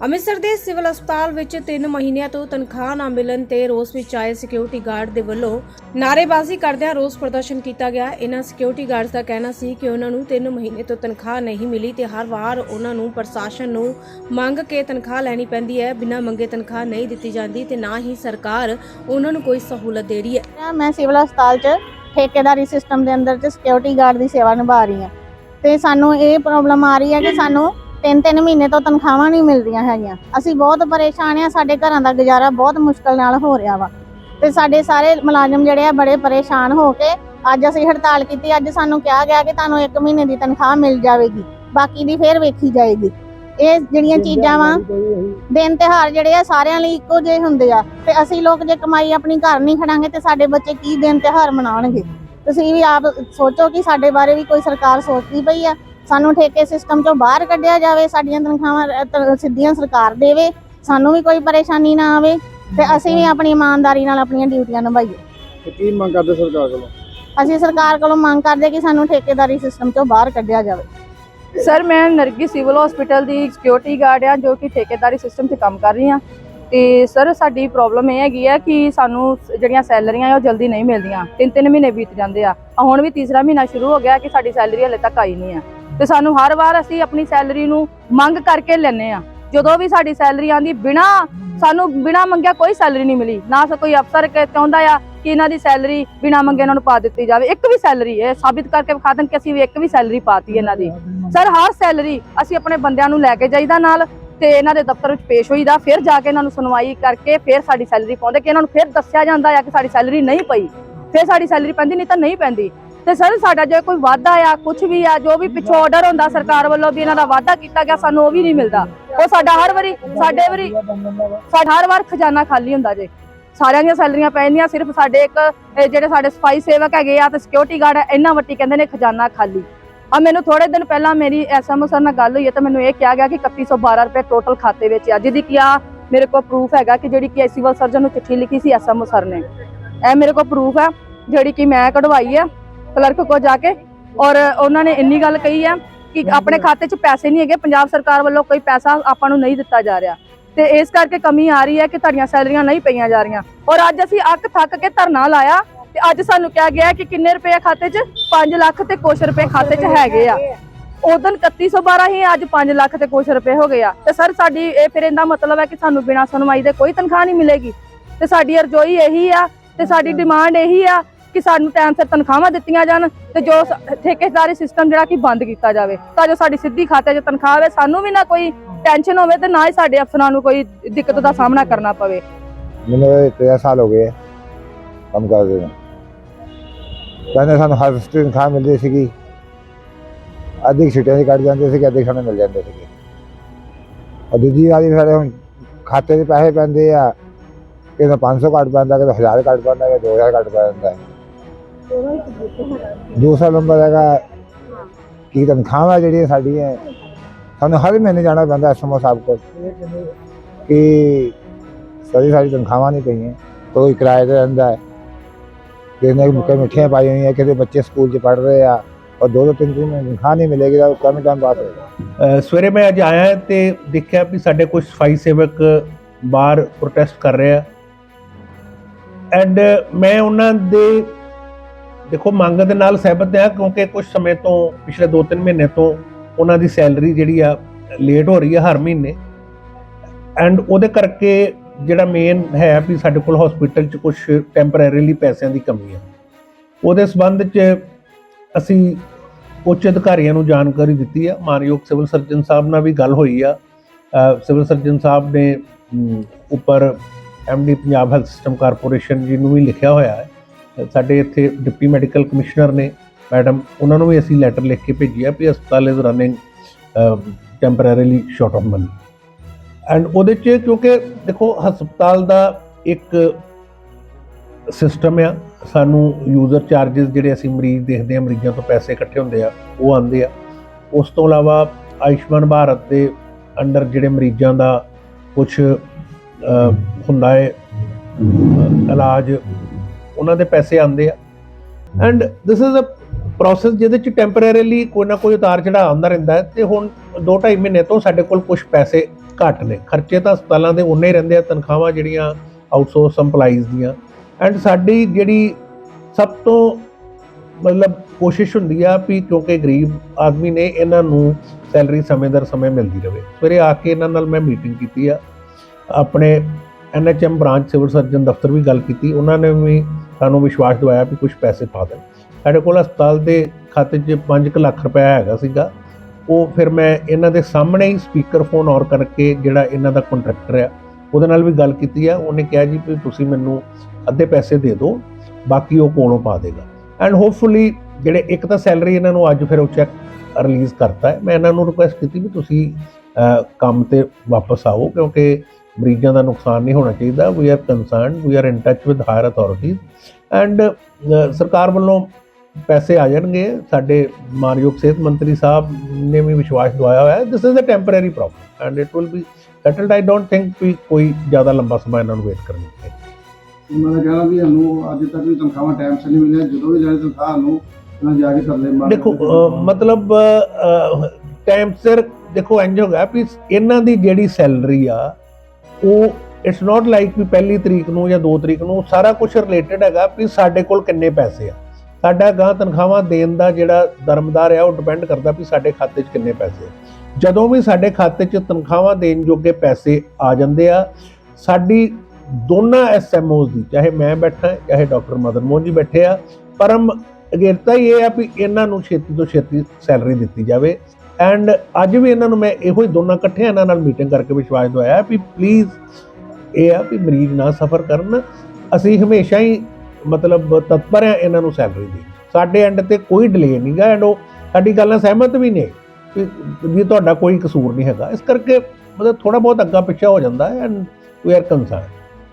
ਅੰਮ੍ਰਿਤਸਰ ਦੇ ਸਿਵਲ ਹਸਪਤਾਲ ਵਿੱਚ 3 ਮਹੀਨਿਆਂ ਤੋਂ ਤਨਖਾਹ ਨਾ ਮਿਲਣ ਤੇ ਰੋਸ ਵਿੱਚ ਆਏ ਸਿਕਿਉਰਿਟੀ ਗਾਰਡ ਦੇ ਵੱਲੋਂ ਨਾਅਰੇਬਾਜ਼ੀ ਕਰਦਿਆਂ ਰੋਸ ਪ੍ਰਦਰਸ਼ਨ ਕੀਤਾ ਗਿਆ। ਇਹਨਾਂ ਸਿਕਿਉਰਿਟੀ ਗਾਰਡਸ ਦਾ ਕਹਿਣਾ ਸੀ ਕਿ ਉਹਨਾਂ ਨੂੰ 3 ਮਹੀਨੇ ਤੋਂ ਤਨਖਾਹ ਨਹੀਂ ਮਿਲੀ ਤੇ ਹਰ ਵਾਰ ਉਹਨਾਂ ਨੂੰ ਪ੍ਰਸ਼ਾਸਨ ਨੂੰ ਮੰਗ ਕੇ ਤਨਖਾਹ ਲੈਣੀ ਪੈਂਦੀ ਹੈ। ਬਿਨਾਂ ਮੰਗੇ ਤਨਖਾਹ ਨਹੀਂ ਦਿੱਤੀ ਜਾਂਦੀ ਤੇ ਨਾ ਹੀ ਸਰਕਾਰ ਉਹਨਾਂ ਨੂੰ ਕੋਈ ਸਹੂਲਤ ਦੇ ਰਹੀ ਹੈ। ਮੈਂ ਸਿਵਲ ਹਸਪਤਾਲ 'ਚ ਠੇਕੇਦਾਰੀ ਸਿਸਟਮ ਦੇ ਅੰਦਰ 'ਚ ਸਿਕਿਉਰਿਟੀ ਗਾਰਡ ਦੀ ਸੇਵਾ ਨਿਭਾ ਰਹੀ ਹਾਂ। ਤੇ ਸਾਨੂੰ ਇਹ ਪ੍ਰੋਬਲਮ ਆ ਰਹੀ ਹੈ ਕਿ ਸਾਨੂੰ ਤਿੰਨ ਤਿੰਨ ਮਹੀਨੇ ਤੋਂ ਤਨਖਾਹਾਂ ਨਹੀਂ ਮਿਲ ਰਹੀਆਂ ਹੈਗੀਆਂ। ਅਸੀਂ ਬਹੁਤ ਪਰੇਸ਼ਾਨ ਆ ਸਾਡੇ ਘਰਾਂ ਦਾ ਗੁਜ਼ਾਰਾ ਬਹੁਤ ਮੁਸ਼ਕਲ ਨਾਲ ਹੋ ਰਿਹਾ ਵਾ। ਤੇ ਸਾਡੇ ਸਾਰੇ ਮੁਲਾਜ਼ਮ ਜਿਹੜੇ ਆ ਬੜੇ ਪਰੇਸ਼ਾਨ ਹੋ ਕੇ ਅੱਜ ਅਸੀਂ ਹੜਤਾਲ ਕੀਤੀ, ਅੱਜ ਸਾਨੂੰ ਕਿਹਾ ਗਿਆ ਕਿ ਤੁਹਾਨੂੰ 1 ਮਹੀਨੇ ਦੀ ਤਨਖਾਹ ਮਿਲ ਜਾਵੇਗੀ, ਬਾਕੀ ਦੀ ਫੇਰ ਵੇਖੀ ਜਾਏਗੀ। ਇਹ ਜਿਹੜੀਆਂ ਚੀਜ਼ਾਂ ਵਾ, ਦਿਨ ਤਿਉਹਾਰ ਜਿਹੜੇ ਆ ਸਾਰਿਆਂ ਲਈ ਇੱਕੋ ਜਿਹੇ ਹੁੰਦੇ ਆ। ਤੇ ਅਸੀਂ ਲੋਕ ਜੇ ਕਮਾਈ ਆਪਣੀ ਘਰ ਨਹੀਂ ਖੜਾਂਗੇ ਤੇ ਸਾਡੇ ਬੱਚੇ ਕੀ ਦਿਨ ਤਿਉਹਾਰ ਮਨਾਉਣਗੇ? ਤੁਸੀਂ ਵੀ ਆਪ ਸੋਚੋ ਕਿ ਸਾਡੇ ਬਾਰੇ ਵੀ ਕੋਈ ਸਰਕਾਰ ਸੋਚਦੀ ਪਈ ਆ। ਸਾਨੂੰ ਠੇਕੇ ਸਿਸਟਮ ਚੋਂ ਬਾਹਰ ਕੱਢਿਆ ਜਾਵੇ ਸਾਡੀਆਂ ਤਨਖਾਹਾਂ ਤ- ਸਿੱਧੀਆਂ ਸਰਕਾਰ ਦੇਵੇ ਸਾਨੂੰ ਵੀ ਕੋਈ ਪਰੇਸ਼ਾਨੀ ਨਾ ਆਵੇ ਤੇ ਅਸੀਂ ਵੀ ਆਪਣੀ ਇਮਾਨਦਾਰੀ ਨਾਲ ਆਪਣੀਆਂ ਡਿਊਟੀਆਂ ਨਿਭਾਈਏ। ਤੇ ਕੀ ਮੰਗ ਕਰਦੇ ਸਰਕਾਰ ਕੋਲੋਂ? ਅਸੀਂ ਸਰਕਾਰ ਕੋਲੋਂ ਮੰਗ ਕਰਦੇ ਕਿ ਸਾਨੂੰ ਠੇਕੇਦਾਰੀ ਸਿਸਟਮ ਚੋਂ ਬਾਹਰ ਕੱਢਿਆ ਜਾਵੇ। ਸਰ ਮੈਂ ਨਰਗੀ ਸਿਵਲ ਹਸਪੀਟਲ ਦੀ ਸਿਕਿਉਰਿਟੀ ਗਾਰਡ ਆ ਜੋ ਕਿ ਠੇਕੇਦਾਰੀ ਸਿਸਟਮ 'ਚ ਕੰਮ ਕਰ ਰਹੀ ਆ ਤੇ ਸਰ ਸਾਡੀ ਪ੍ਰੋਬਲਮ ਇਹ ਹੈਗੀ ਆ ਕਿ ਸਾਨੂੰ ਜਿਹੜੀਆਂ ਸੈਲਰੀਆਂ ਆ ਉਹ ਜਲਦੀ ਨਹੀਂ ਮਿਲਦੀਆਂ। ਤਿੰਨ ਤਿੰਨ ਮਹੀਨੇ ਬੀਤ ਜਾਂਦੇ ਆ। ਹੁਣ ਵੀ ਤੀਸਰਾ ਮਹੀਨਾ ਸ਼ੁਰੂ ਹੋ ਗਿਆ ਕਿ ਸਾਡੀ ਸੈਲਰੀ ਹਲੇ ਤੱਕ ਆਈ ਨਹੀਂ ਆ ਤੇ ਸਾਨੂੰ ਹਰ ਵਾਰ ਅਸੀਂ ਆਪਣੀ ਸੈਲਰੀ ਨੂੰ ਮੰਗ ਕਰਕੇ ਲੈਨੇ ਆ ਜਦੋਂ ਵੀ ਸਾਡੀ ਸੈਲਰੀ ਆਂਦੀ ਬਿਨਾ ਸਾਨੂੰ ਬਿਨਾ ਮੰਗਿਆ ਕੋਈ ਸੈਲਰੀ ਨਹੀਂ ਮਿਲੀ। ਨਾ ਕੋਈ ਅਫਸਰ ਕ- ਚਾਹੁੰਦਾ ਆ ਕਿ ਇਹਨਾਂ ਦੀ ਸੈਲਰੀ ਬਿਨਾ ਮੰਗੇ ਇਹਨਾਂ ਨੂੰ ਪਾ ਦਿੱਤੀ ਜਾਵੇ। ਇੱਕ ਵੀ ਸੈਲਰੀ ਇਹ ਸਾਬਿਤ ਕਰਕੇ ਵਿਖਾ ਦੇਣ ਕਿ ਅਸੀਂ ਵੀ ਇੱਕ ਵੀ ਸੈਲਰੀ ਪਾਤੀ ਇਹਨਾਂ ਦੀ। ਸਰ, ਹਰ ਸੈਲਰੀ ਅਸੀਂ ਆਪਣੇ ਬੰਦਿਆਂ ਨੂੰ ਲੈ ਕੇ ਜਾਈਦਾ ਨਾਲ ਤੇ ਇਹਨਾਂ ਦੇ ਦਫ਼ਤਰ ਵਿੱਚ ਪੇਸ਼ ਹੋਈਦਾ। ਫਿਰ ਜਾ ਕੇ ਇਹਨਾਂ ਨੂੰ ਸੁਣਵਾਈ ਕਰਕੇ ਫਿਰ ਸਾਡੀ ਸੈਲਰੀ ਪਾਉਂਦੇ। ਕਿ ਇਹਨਾਂ ਨੂੰ ਫਿਰ ਦੱਸਿਆ ਜਾਂਦਾ ਆ ਕਿ ਸਾਡੀ ਸੈਲਰੀ ਨਹੀਂ ਪਈ। ਫਿਰ ਸਾਡੀ ਸੈਲਰੀ ਪੈਂਦੀ, ਨਹੀਂ ਤਾਂ ਨਹੀਂ ਪੈਂਦੀ। ਤੇ ਸਰ, ਸਾਡਾ ਜੇ ਕੋਈ ਵਾਅਦਾ ਆ ਕੁਝ ਵੀ ਆ, ਜੋ ਵੀ ਪਿੱਛੋਂ ਆਰਡਰ ਹੁੰਦਾ ਸਰਕਾਰ ਵੱਲੋਂ ਵੀ ਇਹਨਾਂ ਦਾ ਵਾਅਦਾ ਕੀਤਾ ਗਿਆ, ਸਾਨੂੰ ਉਹ ਵੀ ਨਹੀਂ ਮਿਲਦਾ। ਉਹ ਸਾਡਾ ਹਰ ਵਾਰੀ, ਸਾਡੇ ਵਾਰੀ, ਸਾਡਾ ਹਰ ਵਾਰ ਖਜ਼ਾਨਾ ਖਾਲੀ ਹੁੰਦਾ ਜੇ। ਸਾਰਿਆਂ ਦੀਆਂ ਸੈਲਰੀਆਂ ਪੈਂਦੀਆਂ ਸਿਰਫ ਸਾਡੇ ਇੱਕ ਜਿਹੜੇ ਸਾਡੇ ਸਫ਼ਾਈ ਸੇਵਕ ਹੈਗੇ ਆ ਤੇ ਸਿਕਿਉਰਿਟੀ ਗਾਰਡ ਇਹਨਾਂ ਵੱਟੀ ਕਹਿੰਦੇ ਨੇ ਖਜ਼ਾਨਾ ਖਾਲੀ। ਆ ਮੈਨੂੰ ਥੋੜੇ ਦਿਨ ਪਹਿਲਾਂ ਮੇਰੀ ਐਸਐਮਓ ਸਰ ਨਾਲ ਗੱਲ ਹੋਈ ਹੈ ਤਾਂ ਮੈਨੂੰ ਇਹ ਕਿਹਾ ਗਿਆ ਕਿ 3112 ਰੁਪਏ ਟੋਟਲ ਖਾਤੇ ਵਿੱਚ ਆ, ਜਿਹਦੀ ਕਿ ਆ ਮੇਰੇ ਕੋਲ ਪ੍ਰੂਫ ਹੈਗਾ ਕਿ ਜਿਹੜੀ ਕਿ ਸਿਵਲ ਸਰਜਨ ਨੂੰ ਚਿੱਠੀ ਲਿਖੀ ਸੀ ਐਸਐਮਓ ਸਰ ਨੇ। ਇਹ ਮੇਰੇ ਕੋਲ ਪ੍ਰੂਫ ਹੈ ਜਿਹੜੀ ਕਿ ਮੈਂ ਕਢਵਾਈ ਹੈ ਕਲਰਕ ਕੋਲ ਜਾ ਕੇ ਔਰ ਉਹਨਾਂ ਨੇ ਇੰਨੀ ਗੱਲ ਕਹੀ ਹੈ ਕਿ ਆਪਣੇ ਖਾਤੇ 'ਚ ਪੈਸੇ ਨਹੀਂ ਹੈਗੇ ਪੰਜਾਬ ਸਰਕਾਰ ਵੱਲੋਂ ਕੋਈ ਪੈਸਾ ਆਪਾਂ ਨੂੰ ਨਹੀਂ ਦਿੱਤਾ ਜਾ ਰਿਹਾ। ਤੇ ਇਸ ਕਰਕੇ ਕਮੀ ਆ ਰਹੀ ਹੈ ਕਿ ਤੁਹਾਡੀਆਂ ਸੈਲਰੀਆਂ ਨਹੀਂ ਪਈਆਂ ਜਾ ਰਹੀਆਂ। ਔਰ ਅੱਜ ਅਸੀਂ ਅੱਕ ਥੱਕ ਕੇ ਧਰਨਾ ਲਾਇਆ ਤੇ ਅੱਜ ਸਾਨੂੰ ਕਿਹਾ ਗਿਆ ਕਿ ਕਿੰਨੇ ਰੁਪਏ ਆ ਖਾਤੇ 'ਚ? 5 ਲੱਖ ਤੇ ਕੁਛ ਰੁਪਏ ਖਾਤੇ 'ਚ ਹੈਗੇ ਆ। ਉਦੋਂ 3112 ਹੀ ਅੱਜ 5 ਲੱਖ ਤੇ ਕੁਛ ਰੁਪਏ ਹੋ ਗਏ ਆ। ਤੇ ਸਰ ਸਾਡੀ ਇਹ ਫਿਰ ਇਹਦਾ ਮਤਲਬ ਹੈ ਕਿ ਸਾਨੂੰ ਬਿਨਾਂ ਸੁਣਵਾਈ ਦੇ ਕੋਈ ਤਨਖਾਹ ਨਹੀਂ ਮਿਲੇਗੀ। ਤੇ ਸਾਡੀ ਅਰਜ਼ੋਈ ਇਹੀ ਆ ਤੇ ਸਾਡੀ ਡਿਮਾਂਡ ਇਹੀ ਆ ਕਿ ਸਾਨੂੰ ਟਾਈਮ ਸਿਰ ਤਨਖਾਹਾਂ ਦਿੱਤੀਆਂ ਜਾਣ ਤੇ ਜੋ ਠੇਕੇਦਾਰੀ ਸਿਸਟਮ ਜਿਹੜਾ ਕਿ ਬੰਦ ਕੀਤਾ ਜਾਵੇ, ਤਾਂ ਜੋ ਸਾਡੀ ਸਿੱਧੀ ਖਾਤੇ 'ਚ ਤਨਖਾਹ ਆਵੇ, ਸਾਨੂੰ ਵੀ ਨਾ ਕੋਈ ਟੈਨਸ਼ਨ ਹੋਵੇ ਤੇ ਨਾ ਹੀ ਸਾਡੇ ਅਫਸਰਾਂ ਨੂੰ ਕੋਈ ਦਿੱਕਤ ਦਾ ਸਾਹਮਣਾ ਕਰਨਾ ਪਵੇ। ਮੈਨੂੰ ਇਹ ਤੇरह ਸਾਲ ਹੋ ਗਏ ਕੰਮ ਕਰਦੇ ਨੂੰ। ਪਹਿਲੇ ਸਾਨੂੰ ਹਰ ਸਟੇਸ਼ਨ ਖਾ ਮਿਲਦੀ ਸੀਗੀ। ਅੱਧੀ ਛੁੱਟੀਆਂ ਦੀ ਕੱਢ ਜਾਂਦੇ ਸੀ ਅੱਧੇ ਸਾਨੂੰ ਮਿਲ ਜਾਂਦੇ ਸੀਗੇ। ਔਰ ਦੂਜੀ ਵਾਲੀ ਸਾਡੇ ਹੁਣ ਖਾਤੇ ਦੇ ਪੈਸੇ ਪੈਂਦੇ ਆ। ਕਿਤੇ 500 ਕੱਟ ਪੈਂਦਾ, ਕਿਤੇ 1000 ਕੱਟ ਪੈਂਦਾ, ਕਿਤੇ 2000 ਕੱਟ ਪੈਂਦਾ। ਦੂਸਰਾ ਨੰਬਰ ਹੈਗਾ ਕੀ ਤਨਖਾਹਾਂ ਜਿਹੜੀਆਂ ਸਾਡੀਆਂ ਸਾਨੂੰ ਹਰ ਮਹੀਨੇ ਜਾਣਾ ਪੈਂਦਾ ਐਸਐਮਓ ਸਾਹਿਬ ਕੋਲ। ਕਿ ਸਾਰੀ ਸਾਰੀ ਤਨਖਾਹਾਂ ਨਹੀਂ ਪਈਆਂ ਕੋਈ ਕਿਰਾਏ ਤੇ ਰਹਿੰਦਾ ਹੈ। ਕਿਸੇ ਨੇ ਮੁੱਕੇ ਮਿੱਠੀਆਂ ਪਾਈ ਹੋਈਆਂ ਕਿਸੇ ਬੱਚੇ ਸਕੂਲ 'ਚ ਪੜ੍ਹ ਰਹੇ ਆ ਔਰ ਦੋ ਦੋ ਤਿੰਨ ਤਿੰਨ ਮਹੀਨੇ ਤਨਖਾਹ ਨਹੀਂ ਮਿਲੇਗੀ ਤਾਂ ਕਮ ਟਾਈਮ ਬਾਅਦ ਹੋਏਗਾ ਸਵੇਰੇ ਮੈਂ ਅੱਜ ਆਇਆ ਤੇ ਦੇਖਿਆ ਵੀ ਸਾਡੇ ਕੁਝ ਸਫ਼ਾਈ ਸੇਵਕ ਬਾਹਰ ਪ੍ਰੋਟੈਸਟ ਕਰ ਰਹੇ। ਆ ਐਂਡ ਮੈਂ ਉਹਨਾਂ ਦੇ ਦੇਖੋ ਮੰਗ ਦੇ ਨਾਲ ਸਹਿਮਤ ਹਾਂ ਕਿਉਂਕਿ ਕੁਝ ਸਮੇਂ ਤੋਂ ਪਿਛਲੇ 2-3 ਮਹੀਨੇ ਤੋਂ ਉਹਨਾਂ ਦੀ ਸੈਲਰੀ ਜਿਹੜੀ ਆ ਲੇਟ ਹੋ ਰਹੀ ਆ ਹਰ ਮਹੀਨੇ। ਐਂਡ ਉਹਦੇ ਕਰਕੇ ਜਿਹੜਾ ਮੇਨ ਹੈ ਵੀ ਸਾਡੇ ਕੋਲ ਹਸਪੀਟਲ 'ਚ ਕੁਝ ਟੈਂਪਰੇਰੀਲੀ ਪੈਸਿਆਂ ਦੀ ਕਮੀ ਆ। ਉਹਦੇ ਸਬੰਧ 'ਚ ਅਸੀਂ ਉੱਚ ਅਧਿਕਾਰੀਆਂ ਨੂੰ ਜਾਣਕਾਰੀ ਦਿੱਤੀ ਆ। ਮਾਨਯੋਗ ਸਿਵਲ ਸਰਜਨ ਸਾਹਿਬ ਨਾਲ ਵੀ ਗੱਲ ਹੋਈ ਆ। ਸਿਵਲ ਸਰਜਨ ਸਾਹਿਬ ਨੇ ਅਮ, ਉੱਪਰ MD Punjab health system corporation ji ਨੂੰ ਵੀ ਲਿਖਿਆ ਹੋਇਆ ਹੈ। ਸਾਡੇ ਇੱਥੇ ਡਿਪਟੀ ਮੈਡੀਕਲ ਕਮਿਸ਼ਨਰ ਨੇ, ਮੈਡਮ, ਉਹਨਾਂ ਨੂੰ ਵੀ ਅਸੀਂ ਲੈਟਰ ਲਿਖ ਕੇ ਭੇਜੀ ਆ ਵੀ ਹਸਪਤਾਲ is running temporarily short of money and ਉਹਦੇ 'ਚ ਕਿਉਂਕਿ ਦੇਖੋ, ਹਸਪਤਾਲ ਦਾ ਇੱਕ ਸਿਸਟਮ ਆ, ਸਾਨੂੰ ਯੂਜ਼ਰ ਚਾਰजेस ਜਿਹੜੇ ਅਸੀਂ ਮਰੀਜ਼ ਦੇਖਦੇ ਆ, ਮਰੀਜ਼ਾਂ ਤੋਂ ਪੈਸੇ ਇਕੱਠੇ ਹੁੰਦੇ ਆ, ਉਹ ਆਉਂਦੇ ਆ। ਉਸ ਤੋਂ ਇਲਾਵਾ ਆਯੁਸ਼ਮਾਨ ਭਾਰਤ ਦੇ ਅੰਡਰ ਜਿਹੜੇ ਮਰੀਜ਼ਾਂ ਦਾ ਕੁਝ ਹੁੰਦਾ ਹੈ ਇਲਾਜ ਉਹਨਾਂ ਦੇ ਪੈਸੇ ਆਉਂਦੇ ਆ। And this is a process ਜਿਹਦੇ ਚ ਟੈਂਪਰੇਰੀਲੀ ਕੋਈ ਨਾ ਕੋਈ ਉਤਾਰ ਚੜਾਅ ਆਉਂਦਾ ਰਹਿੰਦਾ ਹੈ ਤੇ ਹੁਣ 2.5 ਮਹੀਨੇ ਤੋਂ ਸਾਡੇ ਕੋਲ ਕੁਝ ਪੈਸੇ ਘੱਟ ਨੇ। ਖਰਚੇ ਤਾਂ ਹਸਪਤਾਲਾਂ ਦੇ ਉਨੇ ਹੀ ਰਹਿੰਦੇ ਆ, ਤਨਖਾਹਾਂ ਜਿਹੜੀਆਂ ਆਊਟਸੋਰਸ EMPLOYEES ਦੀਆਂ। ਐਂਡ ਸਾਡੀ ਜਿਹੜੀ ਸਭ ਤੋਂ ਮਤਲਬ ਕੋਸ਼ਿਸ਼ ਹੁੰਦੀ ਆ ਵੀ ਕਿਉਂਕਿ ਗਰੀਬ ਆਦਮੀ ਨੇ ਇਹਨਾਂ ਨੂੰ ਸੈਲਰੀ ਸਮੇਂ ਦਰ ਸਮੇਂ ਮਿਲਦੀ ਰਹੇ ਸਵੇਰੇ ਆ ਕੇ ਇਹਨਾਂ ਨਾਲ ਮੈਂ ਮੀਟਿੰਗ ਕੀਤੀ ਆ। ਆਪਣੇ ਐਨਐਚਐਮ ਬ੍ਰਾਂਚ ਸਿਵਲ ਸਰਜਨ ਦਫ਼ਤਰ ਵੀ ਗੱਲ ਕੀਤੀ। ਉਹਨਾਂ ਨੇ ਵੀ ਸਾਨੂੰ ਵਿਸ਼ਵਾਸ ਦਿਵਾਇਆ ਵੀ ਕੁਝ ਪੈਸੇ ਪਾ ਦੇਣ। ਸਾਡੇ ਕੋਲ ਹਸਪਤਾਲ ਦੇ ਖਾਤੇ 'ਚ 5 ਲੱਖ ਰੁਪਇਆ ਹੈਗਾ ਸੀਗਾ। ਉਹ ਫਿਰ ਮੈਂ ਇਹਨਾਂ ਦੇ ਸਾਹਮਣੇ ਹੀ ਸਪੀਕਰ ਫੋਨ ਔਰ ਕਰਕੇ ਜਿਹੜਾ ਇਹਨਾਂ ਦਾ ਕੰਟਰੈਕਟਰ ਆ, ਉਹਦੇ ਨਾਲ ਵੀ ਗੱਲ ਕੀਤੀ ਆ। ਉਹਨੇ ਕਿਹਾ ਜੀ ਵੀ ਤੁਸੀਂ ਮੈਨੂੰ ਅੱਧੇ ਪੈਸੇ ਦੇ ਦਿਓ, ਬਾਕੀ ਉਹ ਕੋਲੋਂ ਪਾ ਦੇਗਾ। ਐਂਡ ਹੋਪਫੁਲੀ ਜਿਹੜੇ ਇੱਕ ਤਾਂ ਸੈਲਰੀ ਇਹਨਾਂ ਨੂੰ ਅੱਜ ਫਿਰ ਉਹ ਚੈੱਕ ਰਿਲੀਜ਼ ਕਰਤਾ ਹੈ। ਮੈਂ ਇਹਨਾਂ ਨੂੰ ਰਿਕੁਐਸਟ ਕੀਤੀ ਵੀ ਤੁਸੀਂ ਕੰਮ ਤੇ ਵਾਪਸ ਆਓ ਕਿਉਂਕਿ ਮਰੀਜ਼ਾਂ ਦਾ ਨੁਕਸਾਨ ਨਹੀਂ ਹੋਣਾ ਚਾਹੀਦਾ। We are concerned we are in touch with higher authorities and ਸਰਕਾਰ ਵੱਲੋਂ ਪੈਸੇ ਆ ਜਾਣਗੇ। ਸਾਡੇ ਮਾਨਯੋਗ ਸਿਹਤ ਮੰਤਰੀ ਸਾਹਿਬ ਨੇ ਵੀ ਵਿਸ਼ਵਾਸ ਦਿਵਾਇਆ ਹੋਇਆ। ਹੈ this is a temporary problem and it will be settled I don't think we ਕੋਈ ਜ਼ਿਆਦਾ ਲੰਬਾ ਸਮਾਂ ਇਹਨਾਂ ਨੂੰ ਵੇਟ ਕਰਨੀ ਉਹਨਾਂ ਨੇ ਕਹਿਣਾ ਵੀ ਸਾਨੂੰ ਅੱਜ ਤੱਕ ਵੀ ਤਨਖਾਹਾਂ ਟਾਈਮ ਸਿਰ ਨਹੀਂ ਮਿਲੀਆਂ। ਜਦੋਂ ਵੀ ਜਾਣੀ ਤਨਖਾਹ ਨੂੰ ਉਹਨਾਂ ਜਾ ਕੇ ਤਰਲੇ ਮਾਰ ਦੇਖੋ ਮਤਲਬ ਟਾਈਮ ਸਿਰ ਦੇਖੋ ਇੰਜ ਹੋਗਾ ਵੀ ਇਹਨਾਂ ਦੀ ਜਿਹੜੀ ਸੈਲਰੀ ਆ ਉਹ ਇਟਸ ਨਾਟ ਲਾਈਕ ਵੀ ਪਹਿਲੀ ਤਰੀਕ ਨੂੰ ਜਾਂ 2 ਤਰੀਕ ਨੂੰ ਸਾਰਾ ਕੁਝ ਰਿਲੇਟਡ ਹੈਗਾ ਵੀ ਸਾਡੇ ਕੋਲ ਕਿੰਨੇ ਪੈਸੇ ਆ। ਸਾਡਾ ਗਾਂ ਤਨਖਾਹਾਂ ਦੇਣ ਦਾ ਜਿਹੜਾ ਦਰਮਦਾਰ ਆ, ਉਹ ਡਿਪੈਂਡ ਕਰਦਾ ਵੀ ਸਾਡੇ ਖਾਤੇ 'ਚ ਕਿੰਨੇ ਪੈਸੇ ਆ। ਜਦੋਂ ਵੀ ਸਾਡੇ ਖਾਤੇ 'ਚ ਤਨਖਾਹਾਂ ਦੇਣ ਜੋਗੇ ਪੈਸੇ ਆ ਜਾਂਦੇ ਆ, ਸਾਡੀ ਦੋਨਾਂ ਐਸਐਮਓਜ਼ ਦੀ, ਚਾਹੇ ਮੈਂ ਬੈਠਾ, ਚਾਹੇ ਡਾਕਟਰ ਮਦਨ ਮੋਹਨ ਜੀ ਬੈਠੇ ਆ, ਪਰਮ ਅਗੇਰਤਾ ਹੀ ਇਹ ਆ ਵੀ ਇਹਨਾਂ ਨੂੰ ਛੇਤੀ ਤੋਂ ਛੇਤੀ ਸੈਲਰੀ ਦਿੱਤੀ ਜਾਵੇ। ਐਂਡ ਅੱਜ ਵੀ ਇਹਨਾਂ ਨੂੰ ਮੈਂ ਇਹੋ ਹੀ ਦੋਨਾਂ ਇਕੱਠਿਆਂ ਇਹਨਾਂ ਨਾਲ ਮੀਟਿੰਗ ਕਰਕੇ ਵਿਸ਼ਵਾਸ ਦਵਾਇਆ ਵੀ ਪਲੀਜ਼ ਇਹ ਆ ਵੀ ਮਰੀਜ਼ ਨਾ ਸਫਰ ਕਰਨ। ਅਸੀਂ ਹਮੇਸ਼ਾ ਹੀ ਮਤਲਬ ਤਤਪਰ ਆ ਇਹਨਾਂ ਨੂੰ ਸੈਲਰੀ ਦੀ। ਸਾਡੇ ਐਂਡ ਤੇ ਕੋਈ ਡਿਲੇ ਨਹੀਂਗਾ ਐਂਡ ਉਹ ਸਾਡੀ ਗੱਲ ਨਾਲ ਸਹਿਮਤ ਵੀ ਨੇ ਵੀ ਤੁਹਾਡਾ ਕੋਈ ਕਸੂਰ ਨਹੀਂ ਹੈਗਾ। ਇਸ ਕਰਕੇ ਮਤਲਬ ਥੋੜਾ ਬਹੁਤ ਅੱਗਾ ਪਿੱਛਾ ਹੋ ਜਾਂਦਾ ਹੈ ਐਂਡ ਵੀ ਆਰ ਕੰਸਰਨ